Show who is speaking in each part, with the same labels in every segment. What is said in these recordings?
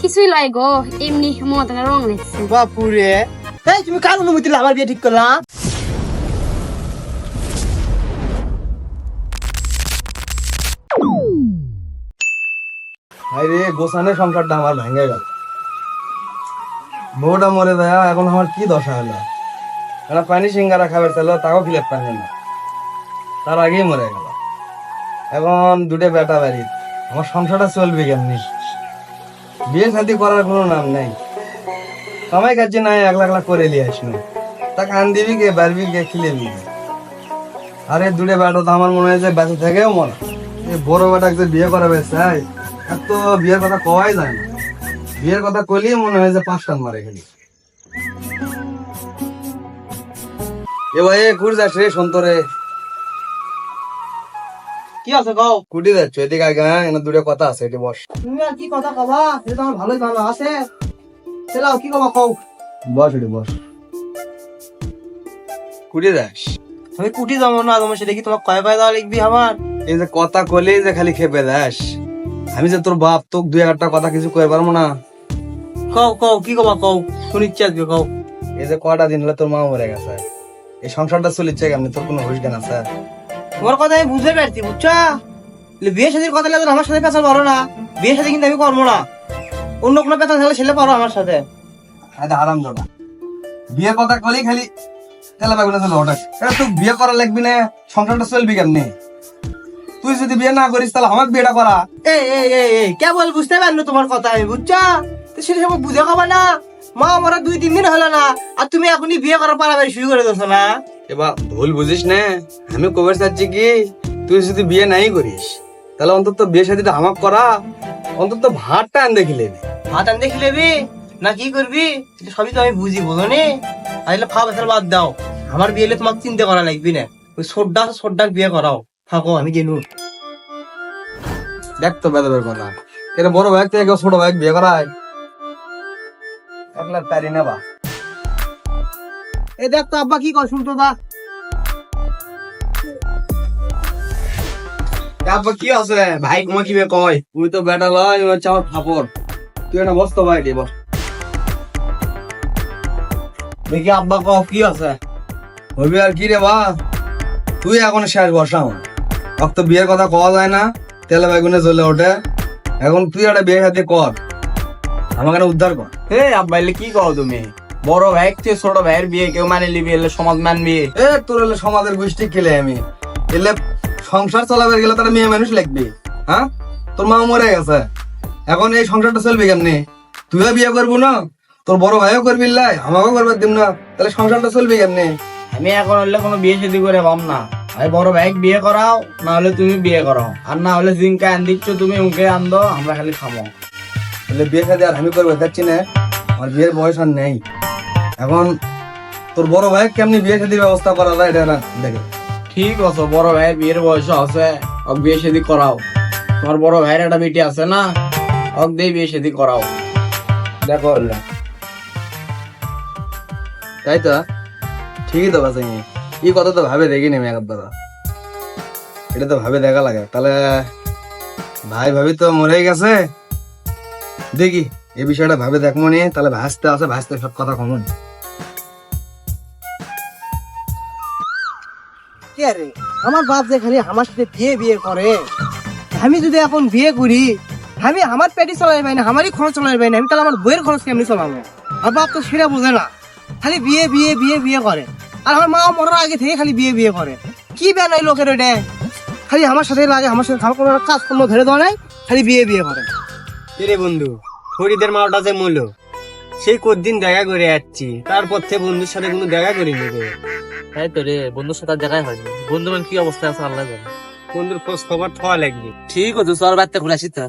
Speaker 1: কিছুই লয় গো এমনি মদনা রং লাগছে।
Speaker 2: বাপুরে। এই তুমি কার অনুমতি দিলে আমার বিয়ে ঠিক করলাম
Speaker 3: হাই রে গোসানের সংসারটা আমার ভেঙে গেল। বউটা মরে দেয়া এখন আমার কি দশা হলো? একটা পানি সিঙ্গারা খাবার ছিল তাও ফিলে পানি না। তার আগেই মরে গেল। এখন দুটো বেটা বাড়ি। আমার সংসারটা চলবে কেমনি? বিয়ে শাদি করার কোনো নাম নেই। কামাই কাছে নাই এক লাখ লাখ করে নিয়ে আসলো তা কান দিবি কে, বাড়বি কে খিলেবি? আরে দুটো বেটা, তো আমার মনে হয় যে বেঁচে থেকেও মনে এই বড় বেটা যে বিয়ে করাবে, চাই। আর তো বিয়ের কথা কওয়াই যায় না। বিয়ের কথা কইলেই মনে হয় যে পাঁচ টান মারে খেলি। এ ভাই কুড়ি যাচ্ছে রে সন্তরে।
Speaker 2: কি আছে কও?
Speaker 3: কুটি যাচ্ছ এদিকে আগে দুটো কথা আছে এটি বস।
Speaker 2: তুমি আর কি কথা কবা? এটা আমার ভালোই ভালো আছে। কি কবা কও?
Speaker 3: বস এটি বস। কুটি যাস।
Speaker 2: আমি কুটি যাব না তোমার সেটা কি তোমার কয় পায় দেওয়া লিখবি আমার?
Speaker 3: এই যে কথা কইলেই যে খালি খেপে দাস আমি যে তোর বাপ তোকে দুই একটা কথা কিছু কই পারব না।
Speaker 2: কও কও কি কবা কও? শুনিচ্ছি আজকে কও।
Speaker 3: এই যে কটা দিন হলে তোর মা মরে গেছে। এই সংসারটা চলিচ্ছে কেমনি? তোর কোনো হুশ জ্ঞান আছে?
Speaker 2: তোমার কথা আমি বুঝতে পারছি বুঝছ? বিয়ে শাদির কথা লাগলে আমার সাথে পেঁচাল পারো না। বিয়ে শাদি কিন্তু আমি করব না। অন্য কোনো পেঁচাল থাকলে ছেলে পারো আমার সাথে।
Speaker 3: আরে আরাম দাদা বিয়ের কথা কলি খালি তেলা পাবি না চলো ওটা এটা তুই বিয়ে করা লাগবি না সংসারটা চলবি কেমনি? তুই যদি বিয়ে না করিস তাহলে আমাকে বিয়েটা করা।
Speaker 2: এই এই এই এই কেবল বুঝতে পারল তোমার কথা আমি বুঝছ? তো সেটা সব বুঝে খাবা না। মা আমার দুই তিন দিন হলো না আর তুমি এখনই বিয়ে করার পারাবারি শুরু করে দিছো না।
Speaker 3: এবার ভুল বুঝিস না? আমি কবে চাচ্ছি কি? তুই যদি বিয়ে নাই করিস তাহলে অন্তত বিয়ে সাথে আমাকে করা অন্তত ভাতটা আন দেখিলে
Speaker 2: ভাত আন দেখি লেবি? না কি করবি? সবই তো আমি বুঝি বলো নি তাহলে খাওয়া বেসার বাদ দাও। আমার বিয়ে হলে তোমাকে চিন্তা করা লাগবে না। ওই সোড্ডা সোড্ডার বিয়ে করাও। থাকো আমি গেলু
Speaker 3: দেখ তো বেদবের কথা। এটা বড় ভাই থেকে ছোট ভাই বিয়ে করায়? আপনার পারি না বা
Speaker 2: এ দেখ তো আব্বা কি কর শুনতো দা।
Speaker 3: আব্বা কি আছে? ভাই তোমার কি কয়? তুই তো বেটা লয় হচ্ছে আমার ফাপড় তুই একটা বস্ত ভাই দিব
Speaker 2: দেখি আব্বা কও কি আছে।
Speaker 3: হবি আর কি রে বা? তুই এখন শেষ বসাও অত বিয়ের কথা কওয়া যায় না তেলে বেগুনে জ্বলে ওঠে। এখন তুই একটা বিয়ে সাথে কর। আমাকে একটা উদ্ধার কর।
Speaker 4: হে আব্বা এলে কি কও তুমি? বড় ভাই চেয়ে ছোট ভাইয়ের বিয়ে কেউ মানে লিবি এলে সমাজ মানবি।
Speaker 3: এ তোর হলে সমাজের গোষ্ঠী খেলে আমি। এলে সংসার চালাবে গেলে তারা মেয়ে মানুষ লাগবে। হ্যাঁ? তোর মা মরে গেছে। এখন এই সংসারটা চলবে কেমনি? তুইও বিয়ে করব না? তোর বড় ভাইও করবি লাই আমাকেও করবার দিম না? তাহলে সংসারটা চলবে কেমনি?
Speaker 4: আমি এখন হলে কোনো বিয়ে শাদি করে পাম না। ভাই বড় ভাই বিয়ে করাও না হলে তুমি বিয়ে করো আর না হলে জিঙ্কা আন দিচ্ছ তুমি উনকে আন দো আমরা খালি খামো।
Speaker 3: তাহলে বিয়ে সাথে আর আমি করব যাচ্ছি না। আমার বিয়ের বয়স আর নেই। এখন তোর বড় ভাই কেমনি বিয়ে সাথে ব্যবস্থা করা যায় এটা না দেখে।
Speaker 4: ঠিক আছে বড় ভাইয়ের বিয়ের বয়স আছে ওক বিয়ে শাদি করাও। তোমার বড় ভাইয়ের একটা বেটি আছে না ওক দিয়ে বিয়ে শাদি করাও। দেখো
Speaker 3: তাই তো? ঠিকই তো বাসে এই কথা তো ভাবে দেখিনি আমি একবার। এটা তো ভাবে দেখা লাগে। তাহলে ভাই ভাবি তো মরে গেছে। দেখি এই বিষয়টা ভাবে দেখব নি তাহলে ভাসতে আছে ভাসতে সব কথা কমন।
Speaker 2: কে রে? আমার বাপ যে খালি আমার সাথে বিয়ে বিয়ে করে। আমি যদি এখন বিয়ে করি, আমি আমার পেটি চলাই পাই না, আমারই খরচ চলাই পাই না, আমি তাহলে আমার বইয়ের খরচ কেমনি চলাবো? আর বাপ তো সেটা বোঝে না। খালি বিয়ে বিয়ে বিয়ে বিয়ে করে। আর আমার মা মরার আগে থেকে খালি বিয়ে বিয়ে করে। কি বেন এই লোকের ওটা? খালি আমার সাথে লাগে, আমার সাথে আমার কোনো কাজ কর্ম ধরে দেওয়া নাই, খালি বিয়ে বিয়ে করে। রে বন্ধু? ফরিদের মাওটা যে মূল্য সেই কদিন দেখা করে যাচ্ছি তারপর থেকে বন্ধুর সাথে কোনো দেখা করিনি
Speaker 5: তাই তো রে বন্ধুর সাথে দেখাই হয়নি। বন্ধু মানে কি অবস্থায় আছে আল্লাহ জানে।
Speaker 2: বন্ধুর খোঁজ খবর থাওয়া লাগবে।
Speaker 5: ঠিক আছে চল বাড়তে ঘুরে আসি তো।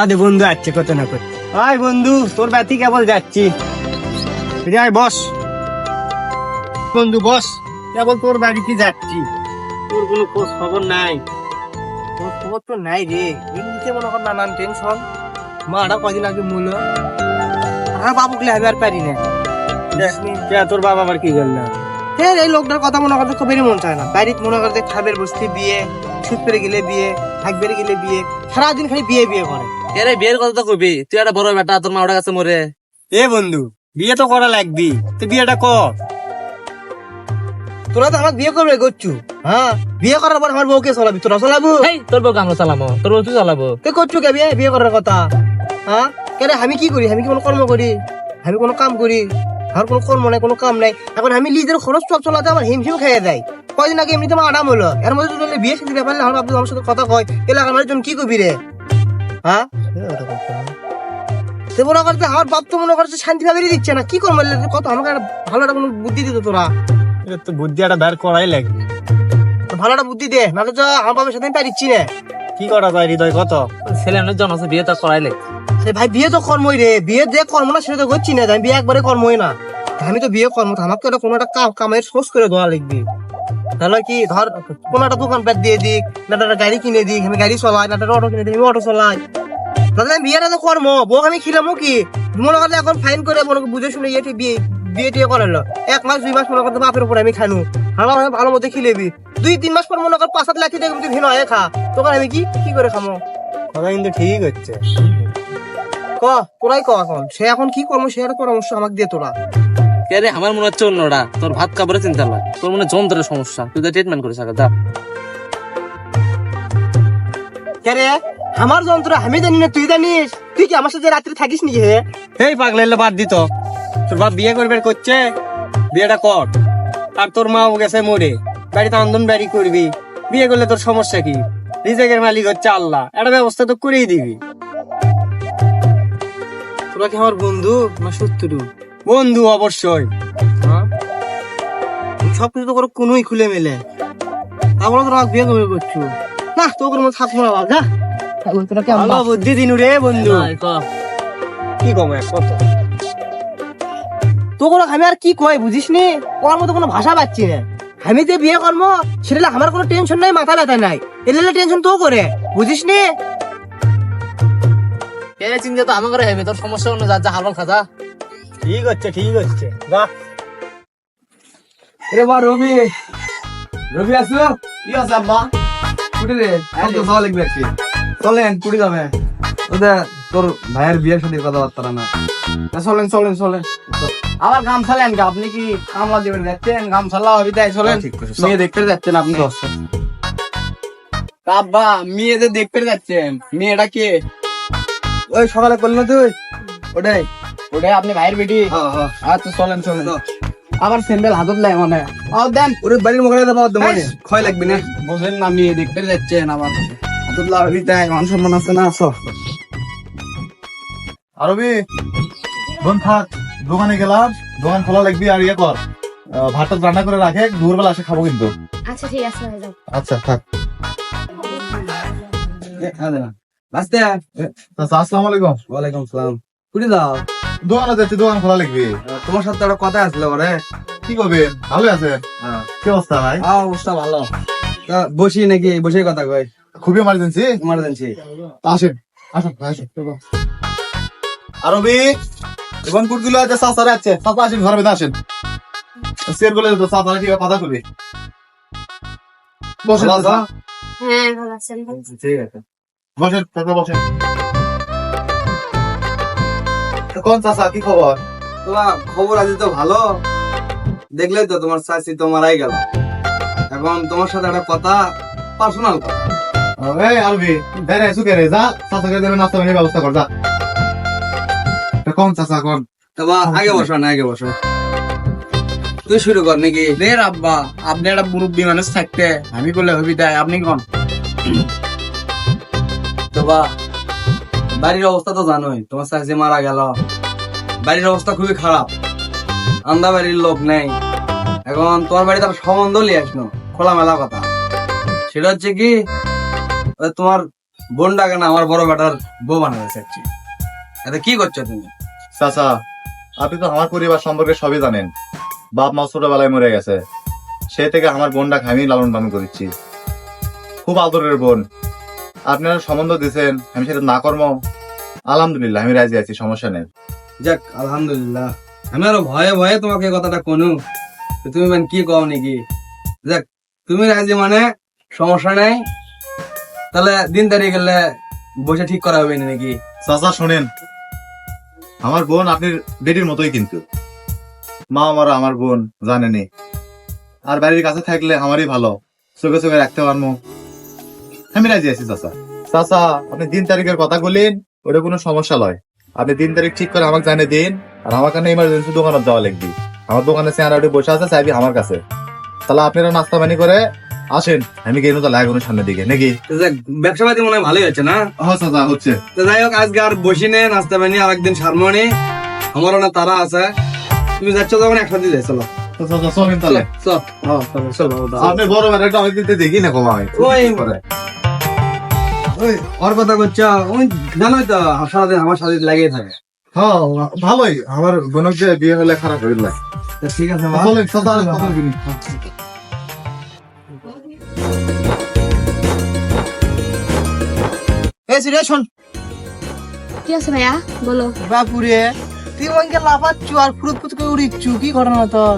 Speaker 2: আরে বন্ধু আসছে কত না কত। আয় বন্ধু তোর বাতি কেবল যাচ্ছি। আয় বস। বন্ধু বস কেবল তোর বাড়িতে যাচ্ছি। তোর কোনো খোঁজ খবর নাই। তোর খবর তো নাই রে। এমনিতে মনে কর নানান টেনশন। মাটা কদিন আগে মূল্য আর বাবুকে আমি আর পারি না। তোর বাবা আবার কি করল? হ্যাঁ এই লোকটার কথা মনে করতে খুবই মন চায় না। বাড়িতে মনে করতে খাবের বসতে বিয়ে সুদ পেরে গেলে বিয়ে থাকবে গেলে বিয়ে সারাদিন খালি বিয়ে বিয়ে করে।
Speaker 5: কে রে বিয়ের কথা তো কবি তুই একটা বড় বেটা তোর মা ওটা কাছে মরে।
Speaker 2: এ বন্ধু বিয়ে তো করা লাগবি। তুই বিয়েটা কর। তোরা তো আমার বিয়ে করবে করছু হ্যাঁ বিয়ে করার পর আমার বউকে চলাবি তোরা চলাবো?
Speaker 5: তোর বউ আমরা চালামো তোর বউ তুই চালাবো।
Speaker 2: তুই করছু কে বিয়ে? বিয়ে করার কথা। হ্যাঁ কেন আমি কি করি? আমি কি কোনো কর্ম করি? আমি কোনো কাম করি? আমার কোনো কর্ম নাই কোনো কাম নাই। এখন আমি নিজের খরচ সব চলাতে আমার হিমশিম খেয়ে দেয় কয়দিন আগে এমনিতে আমার আরাম হলো। এর মধ্যে তুই বিয়ে সাথে ব্যাপার আমার বাবু আমার সাথে কথা কয়। এলাকার মানুষজন কি করবি রে? হ্যাঁ? সে মনে করছে আমার বাপ তো মনে করছে শান্তি ভাবে দিচ্ছে না। কি করব? কত আমাকে একটা ভালো একটা কোনো বুদ্ধি দিত তোরা।
Speaker 6: তো বুদ্ধি একটা বের করাই লাগবে।
Speaker 2: ভালো একটা বুদ্ধি দে নাহলে তো আমার বাবার সাথে আমি পারিচ্ছি না।
Speaker 6: কি করা যায়? হৃদয় কত?
Speaker 5: ছেলে অনেক জন আছে বিয়ে তো করাইলে
Speaker 2: সে ভাই, বিয়ে তো কর্মই রে। বিয়ে যে কর্ম না, সেটা তো করছি না। আমি বিয়ে একবারে কর্মই না। আমি তো বিয়ে কর্ম আমাকে একটা কোনো একটা কাম কামের সোর্স করে দেওয়া লাগবে। তাহলে কি, ধর, কোনো একটা দোকান পেট দিয়ে দিক, না একটা গাড়ি কিনে দিক, আমি গাড়ি চলাই, না অটো কিনে দিই, আমি অটো চলাই। তাহলে আমি বিয়েটা তো কর্ম। বউ, আমি খিলামো কি? মনে করলে এখন ফাইন করে মনে বুঝে শুনে ইয়ে বিয়ে বিয়ে টিয়ে করালো এক মাস, দুই মাস মনে করতে বাপের উপরে আমি খানু। আমার আমি ভালো মতো খিলেবি। দুই, তিন মাস পর মনে কর পাঁচ লাখ দিয়ে তুই ভিন্ন হয়ে খা। তখন আমি কি কি করে খামো?
Speaker 6: কথা কিন্তু ঠিক হচ্ছে
Speaker 2: ক তোরাই ক এখন। সে এখন কি কর্ম সে পরামর্শ আমাকে দিয়ে তোরা।
Speaker 5: কে রে আমার মনে হচ্ছে অন্যটা তোর ভাত খাবারের চিন্তা তোর মনে যন্ত্রের সমস্যা। তুই তো ট্রিটমেন্ট করিস আগে যা।
Speaker 2: কে রে আমার যন্ত্র আমি জানি না তুই জানিস? তুই কি আমার সাথে রাত্রে থাকিস নাকি হে?
Speaker 6: এই বাদ দিত তোর বাপ বিয়ে করবে করছে। বিয়েটা কর। আর তোর মা গেছে মরে। বাড়িতে আন্দোলন বাড়ি করবি। বিয়ে করলে তোর সমস্যা কি? রিজেকের মালিক হচ্ছে আল্লাহ। একটা ব্যবস্থা তো করেই দিবি।
Speaker 2: তোরা কি আমার বন্ধু না শত্রু?
Speaker 6: বন্ধু অবশ্যই।
Speaker 2: সব কিছু তো করে কোনোই খুলে মেলে। তারপরে তোরা আমাকে বিয়ে করবে করছ না তোর থাকব না বাবা,
Speaker 6: ভালো বুদ্ধি দিনু রে বন্ধু।
Speaker 5: কি
Speaker 6: কম এক কত
Speaker 2: তো কোনো আমি আর কি কই বুঝিস নি ওর মতো কোনো ভাষা পাচ্ছি না। আমি যে বিয়ে করব সেটা আমার কোনো টেনশন নাই মাথা ব্যথা নাই। এলে টেনশন তো করে বুঝিস নি
Speaker 5: চিন্তা তো আমার হবে তোর সমস্যা অন্য যা যা হালবাল খাজা
Speaker 6: ঠিক হচ্ছে ঠিক হচ্ছে। যা।
Speaker 3: এ বা রবি। রবি আসো
Speaker 4: কি আছে আব্বা?
Speaker 3: কুটি রে যাওয়া লাগবে চলেন কুটি যাবে। ওদের তোর ভাইয়ের বিয়ের সাথে কথাবার্তা না।
Speaker 4: চলেন চলেন চলেন। আবার গাম ছালেন গা আপনি কি কামলা দিবেন যাচ্ছেন গাম ছালা হবি তাই চলেন। মেয়ে দেখতে যাচ্ছেন আপনি আব্বা মেয়েদের দেখতে যাচ্ছেন মেয়েটা কে?
Speaker 3: ওই সকালে করলি না তুই? ওটাই।
Speaker 4: ওটাই আপনি ভাইয়ের বেটি।
Speaker 3: হ্যাঁ হ্যাঁ।
Speaker 4: আচ্ছা চলেন চলেন। আবার স্যান্ডেল হাতত লাই মানে। ও দেন।
Speaker 3: ওরে বাড়ির মুখে দেবো মানে ক্ষয় লাগবে না।
Speaker 4: বুঝেন না মেয়ে দেখতে যাচ্ছেন আবার। হাতত লাই হবি তাই মান সম্মান আছে না সব
Speaker 7: আরবি বোন থাক। দোকানে গেলাম দোকান খোলা লাগবি আর ইয়ে কর। ভাতটা রান্না করে রাখে দুপুরবেলা আসে খাব কিন্তু।
Speaker 1: আচ্ছা ঠিক আছে হয়ে
Speaker 7: আচ্ছা থাক। আচ্ছা, আসসালামু আলাইকুম।
Speaker 3: ওয়ালাইকুম সালাম। কুটি যাও
Speaker 7: দোকানে যাচ্ছি দোকান খোলা লাগবি।
Speaker 3: তোমার সাথে একটা কথা আসলে ওরে।
Speaker 7: কি করবে? ভালো আছে।
Speaker 3: হ্যাঁ।
Speaker 7: কি অবস্থা ভাই?
Speaker 3: অবস্থা ভালো। বসি নাকি? বসে কথা কই?
Speaker 7: খুবই এমার্জেন্সি
Speaker 3: ইমার্জেন্সি
Speaker 7: আসেন আসেন ভাই, আসেন। আরবি এবং কুটগুলো আছে সাসারে আছে। সাসা আসেন ঘরের মধ্যে আসেন। শেয়ার করলে তো সাসারে ঠিক কথা করবি বসেন
Speaker 3: ভালো
Speaker 1: হ্যাঁ ভালো আছেন
Speaker 3: ঠিক আছে।
Speaker 7: বসেন চাচা বসেন। কোন চাচা কি খবর?
Speaker 3: তোমার খবর আজ তো ভালো। দেখলেই তো তোমার চাষি তো মারাই গেল। এখন তোমার সাথে একটা কথা পার্সোনাল কথা।
Speaker 7: এই আরবি দেরে সুকে রে যা চাচাকে দেবে নাস্তা ব্যবস্থা কর যা। কোন চাচা কোন?
Speaker 3: তোমার আগে বসো না আগে বসো। তুই শুরু কর নাকি।
Speaker 4: রে আব্বা আপনি একটা মুরব্বী মানুষ থাকতে আমি করলে হবি তাই আপনি কোন?
Speaker 3: তোমার বাড়ির অবস্থা তো জানোই, তোমার চাষি মারা গেল। বাড়ির অবস্থা খুবই খারাপ। আন্দা বাড়ির লোক নেই। এখন তোমার বাড়িতে একটা সম্বন্ধ লিয়ে আসলো খোলামেলা কথা। সেটা হচ্ছে কি তোমার বোনটাকে না, আমার বড় বেটার বউ বানাতে চাচ্ছি এতে কি করছ তুমি?
Speaker 7: চাচা, আপনি তো আমার পরিবার সম্পর্কে সবই জানেন। বাপ মা ছোটবেলায় মরে গেছে। সেই থেকে আমার বোনটাকে আমি লালন পালন করেছি খুব আদরের বোন। আপনারা সম্বন্ধ দিয়েছেন আমি সেটা না কর্ম আলহামদুলিল্লাহ আমি রাজি আছি সমস্যা নেই।
Speaker 3: যাক আলহামদুলিল্লাহ। আমি আরও ভয়ে ভয়ে তোমাকে কথাটা কনু। তুমি মানে কি কও নাকি? যাক তুমি রাজি মানে সমস্যা নাই। তাহলে দিন তারিখ গেলে বসে ঠিক করা হবে না নাকি?
Speaker 7: চাচা শোনেন। আমার বোন আপনি বেটির মতোই কিন্তু। মা আমার আমার বোন জানেনি। আর বাড়ির কাছে থাকলে আমারই ভালো। চোখে চোখে রাখতে পারব। আমি রাজি আছি চাচা। চাচা আপনি দিন তারিখের কথা বললেন ওটা কোনো সমস্যা নয় আপনি দিন তারিখ ঠিক করে আমাকে জানিয়ে দিন আর আমার কাছে ইমার্জেন্সি দোকানত যাওয়া লাগবে। আমার দোকানে চেয়ার বসে আছে চাইবি আমার কাছে। তাহলে আপনারা নাস্তা পানি করে আসেন আমি গেলাম তাহলে এখনও সামনের দিকে নাকি?
Speaker 3: তো ব্যবসা পাতি মনে হয় ভালোই হচ্ছে না?
Speaker 7: হ্যাঁ চাচা হচ্ছে।
Speaker 3: তো যাই হোক আজকে আর বসি নে নাস্তা পানি আরেকদিন সারমনি। আমারও না তারা আছে। তুমি যাচ্ছ তখন একসাথে যাই চলো।
Speaker 7: তো চলেন তাহলে।
Speaker 3: চল চলো, চলো, চলো।
Speaker 7: আপনি বড় ব্যাটারটা অনেক দিতে দেখি না কমা
Speaker 3: ওই ওই ওর কথা করছ ওই জানোই তো সারাদিন আমার সাথে লাগিয়ে থাকে।
Speaker 7: হ্যাঁ ভালোই। আমার বোনক যে বিয়ে হলে খারাপ হইল না।
Speaker 3: ঠিক আছে মা।
Speaker 7: চলেন চাচা কথা বলি।
Speaker 2: শোন।
Speaker 1: কি আছে ভাইয়া? বলো।
Speaker 2: বাপুরে তুই ওইকে লাফাচ্ছু আর ফুরুত ফুরুত করে উড়িচ্ছু কি ঘটনা তোর?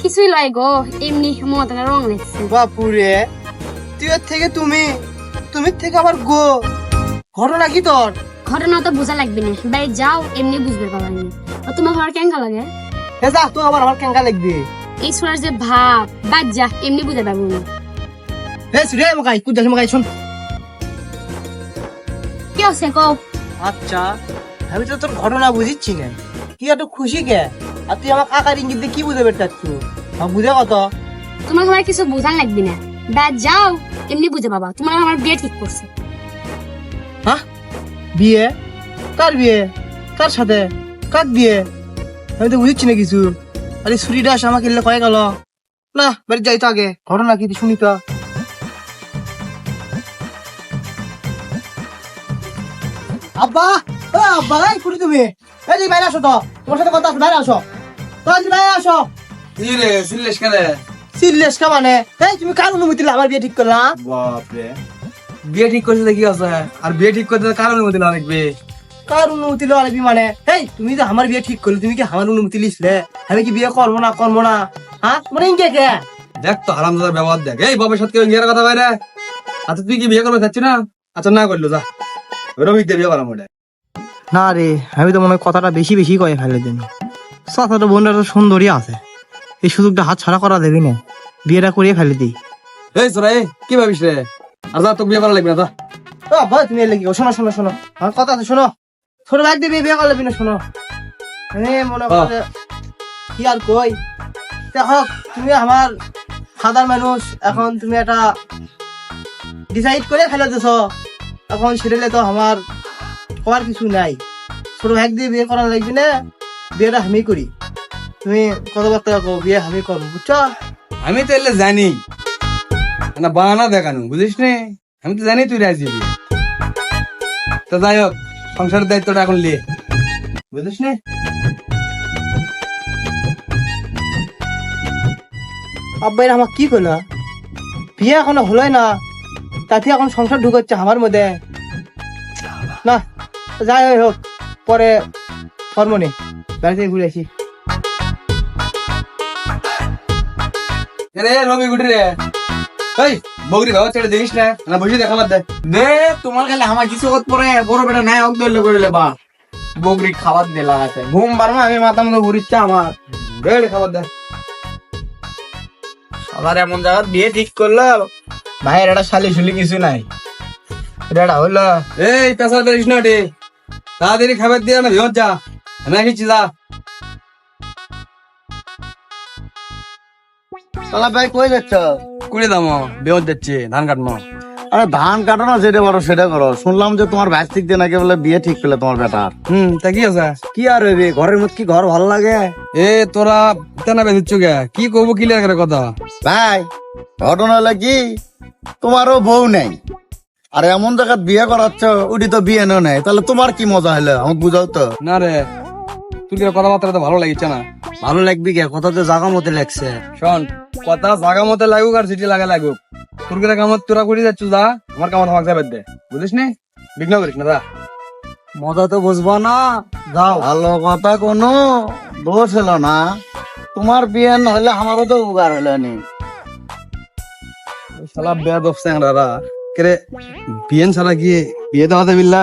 Speaker 1: কিছুই লয় গো এমনি মতনে রং লাগছে।
Speaker 2: বাপুরে তুই থেকে তুমি তুমি থেকে আবার গো। ঘটনা কি তোর?
Speaker 1: ঘটনা তো বোঝা লাগবে না। বাড়ি যাও এমনি বুঝবে পাবানি ও তোমার ঘর কেঙ্কা লাগে?
Speaker 2: হে যা তুই আবার আমার কেঙ্কা লাগবে?
Speaker 1: এই সোনার যে ভাব বাদ যা এমনি বুঝে পাবো না
Speaker 2: হে সিরে মকাই কুদাস মকাই শোন।
Speaker 1: কি আছে কও?
Speaker 2: আচ্ছা আমি তো তোর ঘটনা বুঝিচ্ছি না। তুই এত খুশি কে? আর তুই আমার কাকার ইঙ্গিত দিয়ে কি বুঝে বেরটাচ্ছু আমার বুঝে কত?
Speaker 1: তোমার ঘরে কিছু বোঝান লাগবে না। বাদ যাও এমনি বুঝে পাবা তোমার আমার বিয়ে ঠিক করছে।
Speaker 2: হ্যাঁ? বিয়ে? কার বিয়ে? কার সাথে? কার বিয়ে আমি তো বুঝিচ্ছি না কিছু। আরে ছুরিটা আসে আমাকে এলে কয়ে গেল। না বাড়ি যাই তো আগে। ঘটনা কি শুনি তো। আব্বা আব্বা এই কুড়ি তুমি। এই বাইরে আসো তো। তোমার সাথে কথা আছে বাইরে আসো। তো আজ বাইরে আসো।
Speaker 3: কি রে সিল্লেশ কেন?
Speaker 2: কা মানে? এই তুমি কার অনুমতি দিলে আমার বিয়ে ঠিক
Speaker 3: বাপরে। বিয়ে ঠিক করতে কি আছে? আর বিয়ে ঠিক করতে কার অনুমতি না লাগবে
Speaker 2: কার অনুমতি লওয়া লাগবি মানে? এই তুমি যে আমার বিয়ে ঠিক করলে তুমি কি আমার অনুমতি লিসলে আমি কি বিয়ে করব না করব না? হ্যাঁ মানে ইনকে কে?
Speaker 3: দেখ তো হারামদাদার ব্যবহার দেখ। এই বাবার সাথে ইংরের কথা বাইরে আচ্ছা তুই কি বিয়ে করবে চাচ্ছি না? আচ্ছা না করল যা। রমিক দিয়ে বিয়ে করাম ওটা।
Speaker 2: না রে আমি তো মনে হয় কথাটা বেশি বেশি কয়ে ফেলে দিন বোনটা তো সুন্দরী আছে। এই সুযোগটা হাত ছাড়া করা দেবি না। বিয়েটা করিয়ে ফেলে দিই।
Speaker 3: এই সোরা এই কি ভাবিস রে? আর যা তোকে বিয়ে করা লাগবে না যা।
Speaker 2: তুমি এলে কি শোনো শোনো শোনো। আমার কথা আছে শোনো। ছোট ভাই দিয়ে বিয়ে করলে না শোনো। আমি মনে করো কি আর কই? দেখো তুমি আমার সাধারণ মানুষ এখন তুমি একটা ডিসাইড করে ফেলে দিছ এখন সেটালে তো আমার করার কিছু নাই। ছোট ভাই দিয়ে বিয়ে করা লাগবে না। বিয়েটা আমি করি। তুমি কথাবার্তা রাখো বিয়ে আমি করব বুঝছ?
Speaker 3: আমি তো এলে জানি। না বাহানা দেখানো বুঝিস নে আমি তো জানি তুই রাজি তো যাই হোক সংসারের দায়িত্বটা এখন লে। বুঝিস নে
Speaker 2: আব্বাই আমার কি করল বিয়ে এখনও হলোই না। তাতে এখন সংসার ঢুকাচ্ছে আমার মধ্যে। না যাই হোক, হোক পরে ফর্মনি বাড়িতে ঘুরে আসি।
Speaker 3: রে রবি গুটি রে। এই বগরি বাবা ছেড়ে দেখিস না। না বসে দেখা বাদ দে।
Speaker 4: দে তোমার খালি আমার কিছু কত পরে। বড় বেটা নাই অক দলে করে বা। বগরি খাবার দিয়ে লাগাতে। ঘুম পারমা আমি মাথা মতো ঘুরিচ্ছে আমার।
Speaker 3: বেড়ে খাবার দে।
Speaker 4: আবার এমন জায়গায় বিয়ে ঠিক করল। ভাইয়ের একটা শালি শুলি কিছু নাই। এটা হইল
Speaker 3: এই পেশার বেরিস না রে। তাড়াতাড়ি খাবার দিয়ে না ভিড় যা। আমি আসিছি যা
Speaker 8: তাহলে ভাই কই যাচ্ছ?
Speaker 3: কুড়ি দাম বেহত যাচ্ছে ধান কাটমো
Speaker 8: আরে ধান কাটো না যেটা করো সেটা করো। শুনলাম যে তোমার ভাই ঠিক দিয়ে নাকি বলে বিয়ে ঠিক পেলে তোমার বেটার।
Speaker 3: হুম তা কি আছে?
Speaker 4: কি আর হইবে? ঘরের মধ্যে কি ঘর ভালো লাগে?
Speaker 3: এ তোরা তেনা বেঁধিচ্ছ গে কি করব ক্লিয়ার করে কথা?
Speaker 8: ভাই ঘটনা হলো কি? তোমারও বউ নেই। আর এমন জায়গায় বিয়ে করাচ্ছ উঠি তো বিয়ে নেই। তাহলে তোমার কি মজা হলো? আমাকে বুঝাও তো।
Speaker 3: না রে তুই কথাবার্তা তো ভালো লাগিচ্ছে না?
Speaker 4: ভালো লাগবে কে? কথা তো জাগা মতো লাগছে।
Speaker 3: শোন কথা জাগা মতো লাগুক আর সিটি লাগা লাগুক। তোর কিরা কামত তোরা করে যাচ্ছ যা। আমার কামত আমাকে যাবে দে। বুঝিস নি? বিঘ্ন করিস না যা।
Speaker 4: মজা তো বুঝব না। যাও।
Speaker 8: ভালো কথা কোনো দোষ হলো না। তোমার বিয়ে না হলে আমারও তো উগার হলো নি।
Speaker 3: শালা বেয়াদব স্যাংরারা কেরে বিয়েন ছাড়া গিয়ে বিয়ে দেওয়া দেবিল্লা